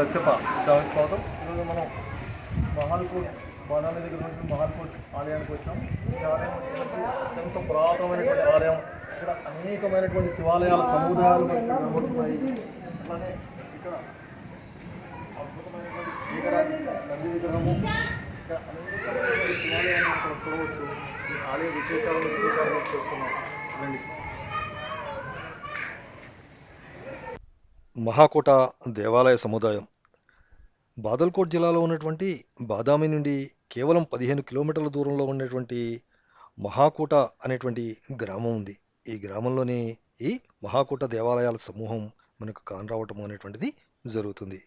కశ్యప చాలా స్వాగతం. ఈరోజు మనం మహాల్కోట్ బాదామి దగ్గర నుంచి మహాల్కోట్ ఆలయానికి వచ్చాం. ఈ ఆలయం వచ్చేసి అత్యంత పురాతనమైనటువంటి ఆలయం. ఇక్కడ అనేకమైనటువంటి శివాలయాల సముదాయాలు కనబడుతున్నాయి. అలానే ఇక్కడ అద్భుతమైనటువంటి ఏకరాజు నంది విగ్రహము. ఇక్కడ అనేకమైనటువంటి శివాలయాలను ఇక్కడ చూడవచ్చు. ఈ ఆలయ విశేషాలను విశేషాలను చూస్తున్నాం. రండి. మహాకోట దేవాలయ సముదాయం. బాదల్కోట్ జిల్లాలో ఉన్నటువంటి బాదామి నుండి కేవలం పదిహేను కిలోమీటర్ల దూరంలో ఉన్నటువంటి మహాకూట అనేటువంటి గ్రామం ఉంది. ఈ గ్రామంలోనే ఈ మహాకూట దేవాలయాల సమూహం మనకు కానరావటం అనేటువంటిది జరుగుతుంది.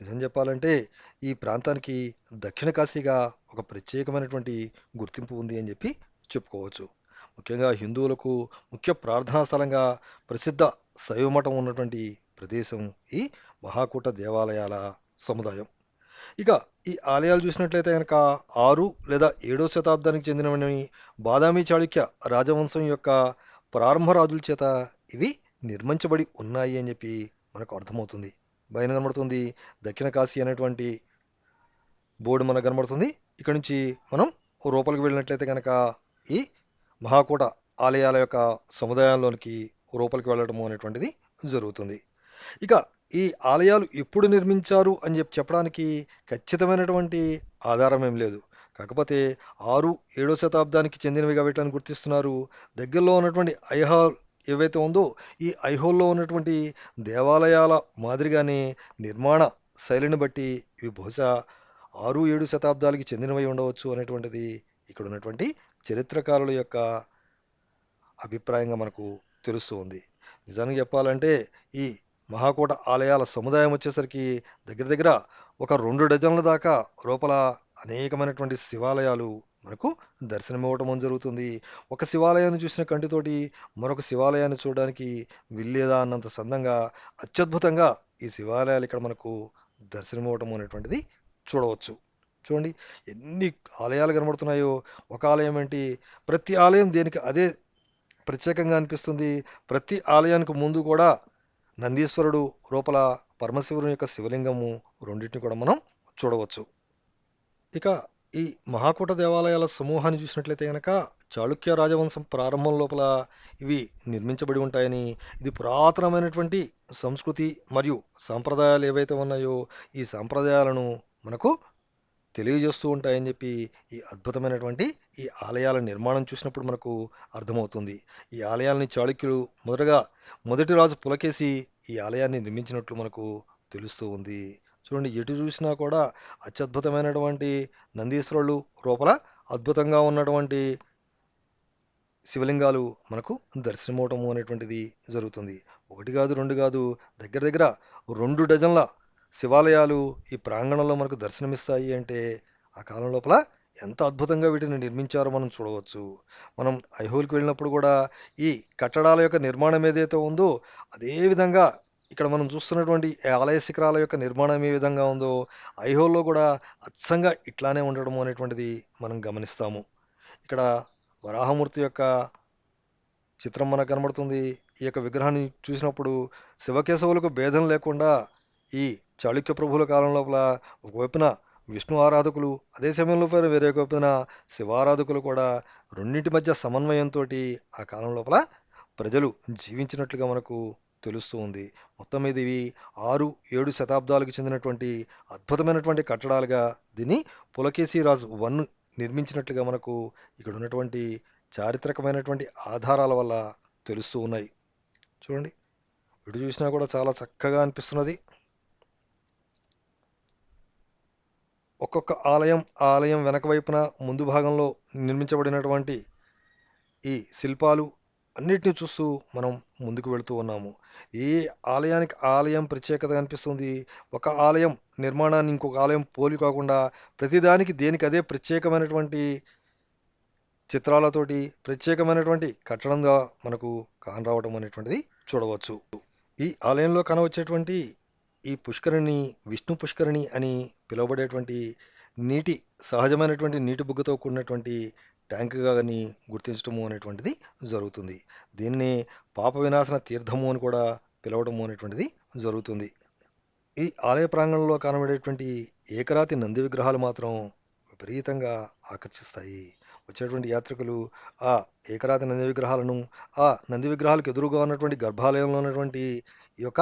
నిజం చెప్పాలంటే ఈ ప్రాంతానికి దక్షిణ కాశీగా ఒక ప్రత్యేకమైనటువంటి గుర్తింపు ఉంది అని చెప్పి చెప్పుకోవచ్చు. ముఖ్యంగా హిందువులకు ముఖ్య ప్రార్థనా స్థలంగా ప్రసిద్ధ శైవమఠం ఉన్నటువంటి ప్రదేశం ఈ మహాకూట దేవాలయాల సముదాయం. ఇక ఈ ఆలయాలు చూసినట్లయితే కనుక ఆరు లేదా ఏడో శతాబ్దానికి చెందినవని బాదామి చాళుక్య రాజవంశం యొక్క ప్రారంభ రాజుల చేత ఇవి నిర్మించబడి ఉన్నాయి అని చెప్పి మనకు అర్థమవుతుంది. పైన కనబడుతుంది దక్షిణ కాశీ అనేటువంటి బోర్డు మనకు కనబడుతుంది. ఇక్కడ నుంచి మనం రూపలికి వెళ్ళినట్లయితే కనుక ఈ మహాకూట ఆలయాల యొక్క సముదాయంలోనికి రూపలికి వెళ్ళడము అనేటువంటిది జరుగుతుంది. ఇక ఈ ఆలయాలు ఎప్పుడు నిర్మించారు అని చెప్పి చెప్పడానికి ఖచ్చితమైనటువంటి ఆధారం ఏం లేదు. కాకపోతే ఆరు ఏడో శతాబ్దానికి చెందినవిగా వీటిని గుర్తిస్తున్నారు. దగ్గరలో ఉన్నటువంటి ఐహాల్ ఏవైతే ఉందో ఈ ఐహోల్లో ఉన్నటువంటి దేవాలయాల మాదిరిగానే నిర్మాణ శైలిని బట్టి ఇవి బహుశా ఆరు ఏడు శతాబ్దాలకి చెందినవై ఉండవచ్చు అనేటువంటిది ఇక్కడ ఉన్నటువంటి చరిత్రకారుల యొక్క అభిప్రాయంగా మనకు తెలుస్తూ ఉంది. నిజానికి చెప్పాలంటే ఈ మహాకోట ఆలయాల సముదాయం వచ్చేసరికి దగ్గర దగ్గర ఒక రెండు డజన్ల దాకా లోపల అనేకమైనటువంటి శివాలయాలు మనకు దర్శనమివ్వటం జరుగుతుంది. ఒక శివాలయాన్ని చూసిన కంటితోటి మరొక శివాలయాన్ని చూడడానికి వెళ్ళేదా అన్నంత సందంగా అత్యద్భుతంగా ఈ శివాలయాలు ఇక్కడ మనకు దర్శనమివ్వటం అనేటువంటిది చూడవచ్చు. చూడండి ఎన్ని ఆలయాలు కనబడుతున్నాయో ఒక ఆలయం ఏంటి? ప్రతి ఆలయం దేనికి అదే ప్రత్యేకంగా అనిపిస్తుంది. ప్రతి ఆలయానికి ముందు కూడా నందీశ్వరుడు లోపల పరమశివుని యొక్క శివలింగము రెండింటిని కూడా మనం చూడవచ్చు. ఇక ఈ మహాకూట దేవాలయాల సమూహాన్ని చూసినట్లయితే కనుక చాళుక్య రాజవంశం ప్రారంభం లోపల ఇవి నిర్మించబడి ఉంటాయని ఇది పురాతనమైనటువంటి సంస్కృతి మరియు సాంప్రదాయాలు ఏవైతే ఉన్నాయో ఈ సాంప్రదాయాలను మనకు తెలియజేస్తూ ఉంటాయని చెప్పి ఈ అద్భుతమైనటువంటి ఈ ఆలయాల నిర్మాణం చూసినప్పుడు మనకు అర్థమవుతుంది. ఈ ఆలయాలని చాళుక్యులు మొదటగా మొదటి రాజు పులకేసి ఈ ఆలయాన్ని నిర్మించినట్లు మనకు తెలుస్తూ ఉంది. చూడండి ఎటు చూసినా కూడా అత్యద్భుతమైనటువంటి నందీశ్వరులు లోపల అద్భుతంగా ఉన్నటువంటి శివలింగాలు మనకు దర్శనమవటము అనేటువంటిది జరుగుతుంది. ఒకటి కాదు రెండు కాదు దగ్గర దగ్గర రెండు డజన్ల శివాలయాలు ఈ ప్రాంగణంలో మనకు దర్శనమిస్తాయి అంటే ఆ కాలం లోపల ఎంత అద్భుతంగా వీటిని నిర్మించారో మనం చూడవచ్చు. మనం ఐహోల్కి వెళ్ళినప్పుడు కూడా ఈ కట్టడాల యొక్క నిర్మాణం ఏదైతే ఉందో అదే విధంగా ఇక్కడ మనం చూస్తున్నటువంటి ఆలయ శిఖరాల యొక్క నిర్మాణం ఏ విధంగా ఉందో ఐహోల్లో కూడా అచ్చంగా ఇట్లానే ఉండడం అనేటువంటిది మనం గమనిస్తాము. ఇక్కడ వరాహమూర్తి యొక్క చిత్రం మనకు కనబడుతుంది. ఈ యొక్క విగ్రహాన్ని చూసినప్పుడు శివకేశవులకు భేదం లేకుండా ఈ చాళుక్య ప్రభుల కాలం లోపల ఒకవైపున విష్ణు ఆరాధకులు అదే సమయంలో పైన వేరే వైపున శివారాధకులు కూడా రెండింటి మధ్య సమన్వయంతో ఆ కాలం లోపల ప్రజలు జీవించినట్లుగా మనకు తెలుస్తూ ఉంది. మొత్తం మీద ఇవి ఆరు ఏడు శతాబ్దాలకు చెందినటువంటి అద్భుతమైనటువంటి కట్టడాలుగా దీన్ని పులకేశీ రాజు వన్ నిర్మించినట్లుగా మనకు ఇక్కడ ఉన్నటువంటి చారిత్రకమైనటువంటి ఆధారాల వల్ల తెలుస్తూ ఉన్నాయి. చూడండి. ఇటు చూసినా కూడా చాలా చక్కగా అనిపిస్తున్నది. ఒక్కొక్క ఆలయం ఆలయం వెనక వైపున ముందు భాగంలో నిర్మించబడినటువంటి ఈ శిల్పాలు అన్నిటిని చూస్తూ మనం ముందుకు వెళుతూ ఉన్నాము. ఏ ఆలయానికి ఆలయం ప్రత్యేకత అనిపిస్తుంది ఒక ఆలయం నిర్మాణాన్ని ఇంకొక ఆలయం పోలి కాకుండా ప్రతిదానికి దేనికి అదే ప్రత్యేకమైనటువంటి చిత్రాలతోటి ప్రత్యేకమైనటువంటి కట్టడంగా మనకు కానరావడం అనేటువంటిది చూడవచ్చు. ఈ ఆలయంలో కనవచ్చేటువంటి ఈ పుష్కరిణి విష్ణు పుష్కరిణి అని పిలువబడేటువంటి నీటి సహజమైనటువంటి నీటి బుగ్గతో కూడినటువంటి ట్యాంక్గా కానీ గుర్తించడము అనేటువంటిది జరుగుతుంది. దీన్ని పాప వినాశన తీర్థము అని కూడా పిలవడము అనేటువంటిది జరుగుతుంది. ఈ ఆలయ ప్రాంగణంలో కనబడేటువంటి ఏకరాతి నంది విగ్రహాలు మాత్రం విపరీతంగా ఆకర్షిస్తాయి. వచ్చేటువంటి యాత్రికులు ఆ ఏకరాతి నంది విగ్రహాలను ఆ నంది విగ్రహాలకు ఎదురుగా ఉన్నటువంటి గర్భాలయంలో ఉన్నటువంటి ఈ యొక్క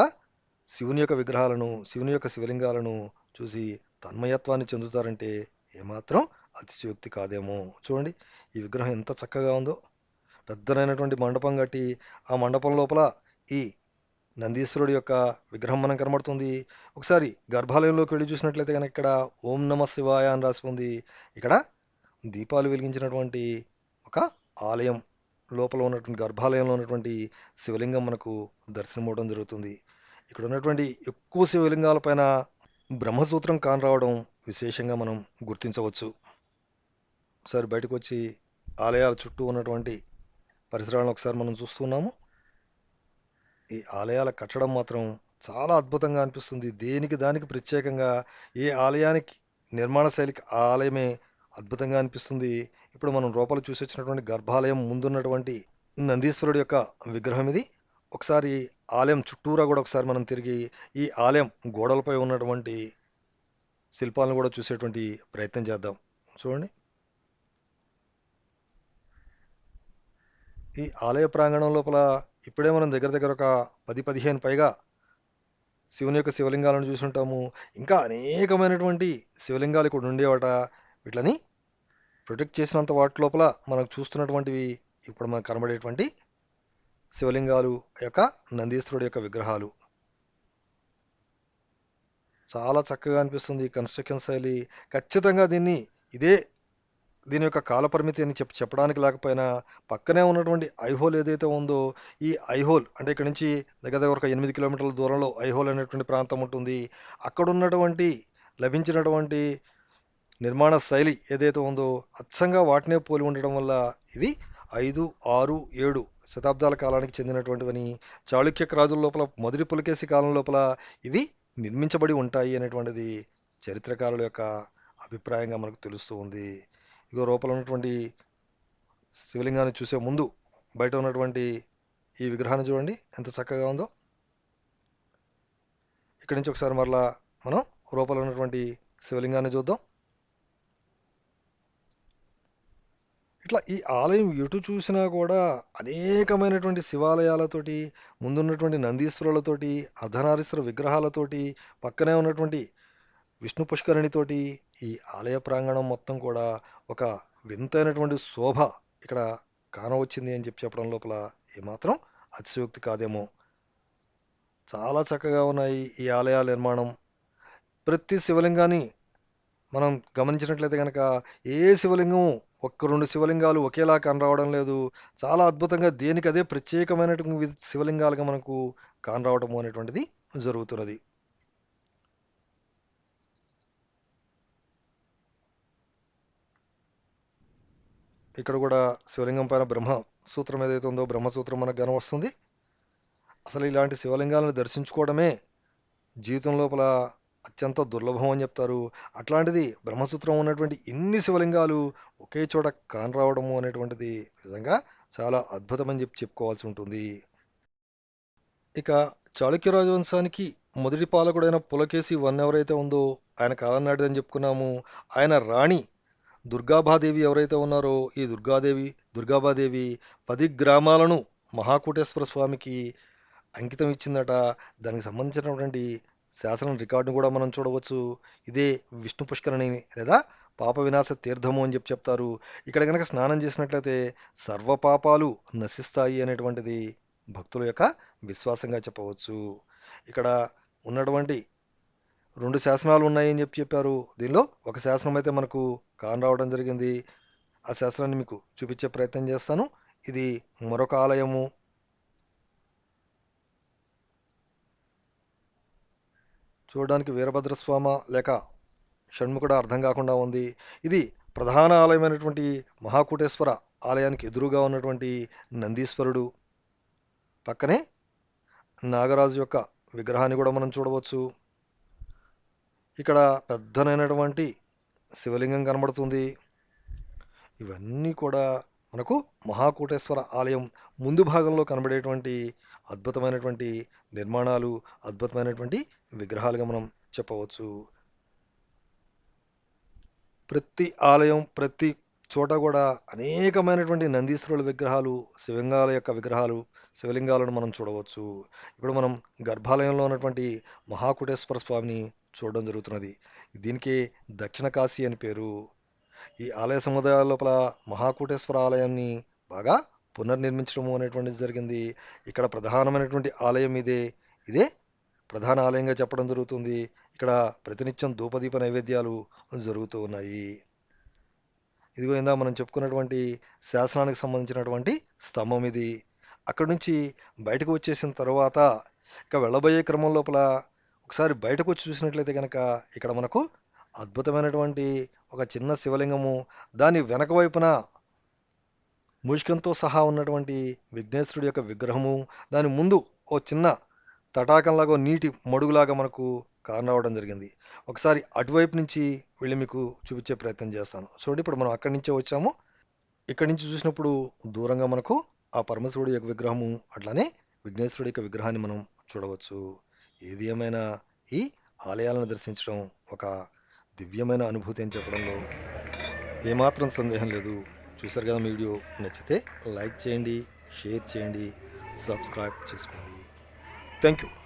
శివుని యొక్క విగ్రహాలను శివుని యొక్క శివలింగాలను చూసి తన్మయత్వాన్ని చెందుతారంటే ఏమాత్రం అతిశయోక్తి కాదేమో. చూడండి ఈ విగ్రహం ఎంత చక్కగా ఉందో. పెద్దనైనటువంటి మండపం కట్టి ఆ మండపం లోపల ఈ నందీశ్వరుడి యొక్క విగ్రహం మనం కనబడుతుంది. ఒకసారి గర్భాలయంలోకి వెళ్ళి చూసినట్లయితే కనుక ఇక్కడ ఓం నమ శివాయ అని రాసి ఉంది. ఇక్కడ దీపాలు వెలిగించినటువంటి ఒక ఆలయం లోపల ఉన్నటువంటి గర్భాలయంలో ఉన్నటువంటి శివలింగం మనకు దర్శనం అవడం జరుగుతుంది. ఇక్కడ ఉన్నటువంటి ఎక్కువ శివలింగాలపైన బ్రహ్మసూత్రం కానరావడం విశేషంగా మనం గుర్తించవచ్చు. ఒకసారి బయటకు వచ్చి ఆలయాల చుట్టూ ఉన్నటువంటి పరిసరాలను ఒకసారి మనం చూస్తున్నాము. ఈ ఆలయాల కట్టడం మాత్రం చాలా అద్భుతంగా అనిపిస్తుంది. దేనికి దానికి ప్రత్యేకంగా ఏ ఆలయానికి నిర్మాణ శైలికి ఆ ఆలయమే అద్భుతంగా అనిపిస్తుంది. ఇప్పుడు మనం రూపాలు చూసి వచ్చినటువంటి గర్భాలయం ముందున్నటువంటి నందీశ్వరుడి యొక్క విగ్రహం ఇది. ఒకసారి ఆలయం చుట్టూరా కూడా ఒకసారి మనం తిరిగి ఈ ఆలయం గోడలపై ఉన్నటువంటి శిల్పాలను కూడా చూసేటువంటి ప్రయత్నం చేద్దాం. చూడండి. ఈ ఆలయ ప్రాంగణం లోపల ఇప్పుడే మనం దగ్గర దగ్గర ఒక పది పదిహేను పైగా శివుని యొక్క శివలింగాలను చూసుంటాము. ఇంకా అనేకమైనటువంటి శివలింగాలు ఇక్కడ ఉండేవాట. వీటిని ప్రొటెక్ట్ చేసినంత వాటి లోపల మనకు చూస్తున్నటువంటివి ఇప్పుడు మనకు కనబడేటువంటి శివలింగాలు యొక్క నందీశ్వరుడు యొక్క విగ్రహాలు. చాలా చక్కగా అనిపిస్తుంది ఈ కన్స్ట్రక్షన్ శైలి. ఖచ్చితంగా దీన్ని ఇదే దీని యొక్క కాలపరిమితి అని చెప్ చెప్పడానికి లేకపోయినా పక్కనే ఉన్నటువంటి ఐహోల్ ఏదైతే ఉందో ఈ ఐహోల్ అంటే ఇక్కడ నుంచి దగ్గర దగ్గర ఒక ఎనిమిది కిలోమీటర్ల దూరంలో ఐహోల్ అనేటువంటి ప్రాంతం ఉంటుంది. అక్కడ ఉన్నటువంటి లభించినటువంటి నిర్మాణ శైలి ఏదైతే ఉందో అచ్చంగా వాటినే పోలి ఉండడం వల్ల ఇవి ఐదు ఆరు ఏడు శతాబ్దాల కాలానికి చెందినటువంటివని చాళుక్య రాజుల లోపల మొదటి పులకేసి కాలం లోపల ఇవి నిర్మించబడి ఉంటాయి అనేటువంటిది చరిత్రకారుల యొక్క అభిప్రాయంగా మనకు తెలుస్తూ ఉంది. ఇగో లోపల ఉన్నటువంటి శివలింగాన్ని చూసే ముందు బయట ఉన్నటువంటి ఈ విగ్రహాన్ని చూడండి ఎంత చక్కగా ఉందో. ఇక్కడి నుంచి ఒకసారి మరలా మనం రూపంలో ఉన్నటువంటి శివలింగాన్ని చూద్దాం. ఇట్లా ఈ ఆలయం ఎటు చూసినా కూడా అనేకమైనటువంటి శివాలయాలతోటి ముందున్నటువంటి నందీశ్వరులతోటి అర్ధనారీశ్వర విగ్రహాలతోటి పక్కనే ఉన్నటువంటి విష్ణు పుష్కరిణితోటి ఈ ఆలయ ప్రాంగణం మొత్తం కూడా ఒక వింతైనటువంటి శోభ ఇక్కడ కానవచ్చింది అని చెప్పి చెప్పడం లోపల ఏమాత్రం అతిశయోక్తి కాదేమో. చాలా చక్కగా ఉన్నాయి ఈ ఆలయాల నిర్మాణం. ప్రతి శివలింగాన్ని మనం గమనించినట్లయితే కనుక ఏ శివలింగం ఒక్క రెండు శివలింగాలు ఒకేలా కనరావడం లేదు. చాలా అద్భుతంగా దేనికి అదే ప్రత్యేకమైనటువంటి శివలింగాలుగా మనకు కానరావడం అనేటువంటిది జరుగుతున్నది. ఇక్కడ కూడా శివలింగం పైన బ్రహ్మ సూత్రం ఏదైతే ఉందో బ్రహ్మసూత్రం మనకు కనవస్తుంది అసలు ఇలాంటి శివలింగాలను దర్శించుకోవడమే జీవితం లోపల అత్యంత దుర్లభం అని చెప్తారు. అట్లాంటిది బ్రహ్మసూత్రం ఉన్నటువంటి ఇన్ని శివలింగాలు ఒకే చోట కానరావడము అనేటువంటిది నిజంగా చాలా అద్భుతమని చెప్పి చెప్పుకోవాల్సి ఉంటుంది. ఇక చాళుక్య రాజవంశానికి మొదటి పాలకుడైన పులకేసి వన్ ఎవరైతే ఉందో ఆయన కాలం నాటిదని చెప్పుకున్నాము. ఆయన రాణి దుర్గాభాదేవి ఎవరైతే ఉన్నారో ఈ దుర్గాదేవి దుర్గాభాదేవి పది గ్రామాలను మహాకూటేశ్వర స్వామికి అంకితం ఇచ్చిందట. దానికి సంబంధించినటువంటి శాసనం రికార్డును కూడా మనం చూడవచ్చు. ఇదే విష్ణు పుష్కరణి లేదా పాప వినాశ తీర్థము అని చెప్పి చెప్తారు. ఇక్కడ కనుక స్నానం చేసినట్లయితే సర్వ పాపాలు నశిస్తాయి అనేటువంటిది భక్తుల యొక్క విశ్వాసంగా చెప్పవచ్చు. ఇక్కడ ఉన్నటువంటి రెండు శాసనాలు ఉన్నాయని చెప్పి చెప్పారు. దీనిలో ఒక శాసనం అయితే మనకు కాన్ రావడం జరిగింది. ఆ శాసనాన్ని మీకు చూపించే ప్రయత్నం చేస్తాను. ఇది మరొక ఆలయము. చూడడానికి వీరభద్రస్వామ లేక షణ్ముఖుడ అర్థం కాకుండా ఉంది. ఇది ప్రధాన ఆలయమైనటువంటి మహాకూటేశ్వర ఆలయానికి ఎదురుగా ఉన్నటువంటి నందీశ్వరుడు. పక్కనే నాగరాజు యొక్క విగ్రహాన్ని కూడా మనం చూడవచ్చు. ఇక్కడ పెద్దనైనటువంటి శివలింగం కనబడుతుంది. ఇవన్నీ కూడా మనకు మహాకూటేశ్వర ఆలయం ముందు భాగంలో కనబడేటువంటి అద్భుతమైనటువంటి నిర్మాణాలు అద్భుతమైనటువంటి విగ్రహాలుగా మనం చెప్పవచ్చు. ప్రతి ఆలయం ప్రతి చోట కూడా అనేకమైనటువంటి నందీశ్వరుల విగ్రహాలు శివలింగాల యొక్క విగ్రహాలు శివలింగాలను మనం చూడవచ్చు. ఇప్పుడు మనం గర్భాలయంలో ఉన్నటువంటి మహాకుటేశ్వర స్వామిని చూడడం జరుగుతున్నది. దీనికి దక్షిణ కాశీ అని పేరు. ఈ ఆలయ సముదాయాల లోపల మహాకూటేశ్వర ఆలయాన్ని బాగా పునర్నిర్మించడం అనేటువంటిది జరిగింది. ఇక్కడ ప్రధానమైనటువంటి ఆలయం ఇదే. ఇదే ప్రధాన ఆలయంగా చెప్పడం జరుగుతుంది. ఇక్కడ ప్రతినిత్యం ధూపదీప నైవేద్యాలు జరుగుతూ ఉన్నాయి. ఇదిగో ఇందా మనం చెప్పుకున్నటువంటి శాసనానికి సంబంధించినటువంటి స్తంభం ఇది. అక్కడి నుంచి బయటకు వచ్చేసిన తర్వాత ఇక వెళ్ళబోయే క్రమం లోపల ఒకసారి బయటకు వచ్చి చూసినట్లయితే కనుక ఇక్కడ మనకు అద్భుతమైనటువంటి ఒక చిన్న శివలింగము దాని వెనక వైపున ముష్కంతో సహా ఉన్నటువంటి విఘ్నేశ్వరుడి యొక్క విగ్రహము దాని ముందు ఓ చిన్న తటాకంలాగా నీటి మడుగులాగా మనకు కానరావడం జరిగింది. ఒకసారి అటువైపు నుంచి వెళ్ళి మీకు చూపించే ప్రయత్నం చేస్తాను. చూడండి ఇప్పుడు మనం అక్కడి నుంచే వచ్చాము. ఇక్కడి నుంచి చూసినప్పుడు దూరంగా మనకు ఆ పరమశివుడి యొక్క విగ్రహము అట్లానే విఘ్నేశ్వరుడి యొక్క విగ్రహాన్ని మనం చూడవచ్చు. ఏది ఏమైనా ఈ ఆలయాలను దర్శించడం ఒక దివ్యమైన అనుభూతి అని చెప్పడంలో ఏమాత్రం సందేహం లేదు. చూసారు కదా మీ వీడియో? నచ్చితే లైక్ చేయండి షేర్ చేయండి సబ్స్క్రైబ్ చేసుకోండి. Thank you.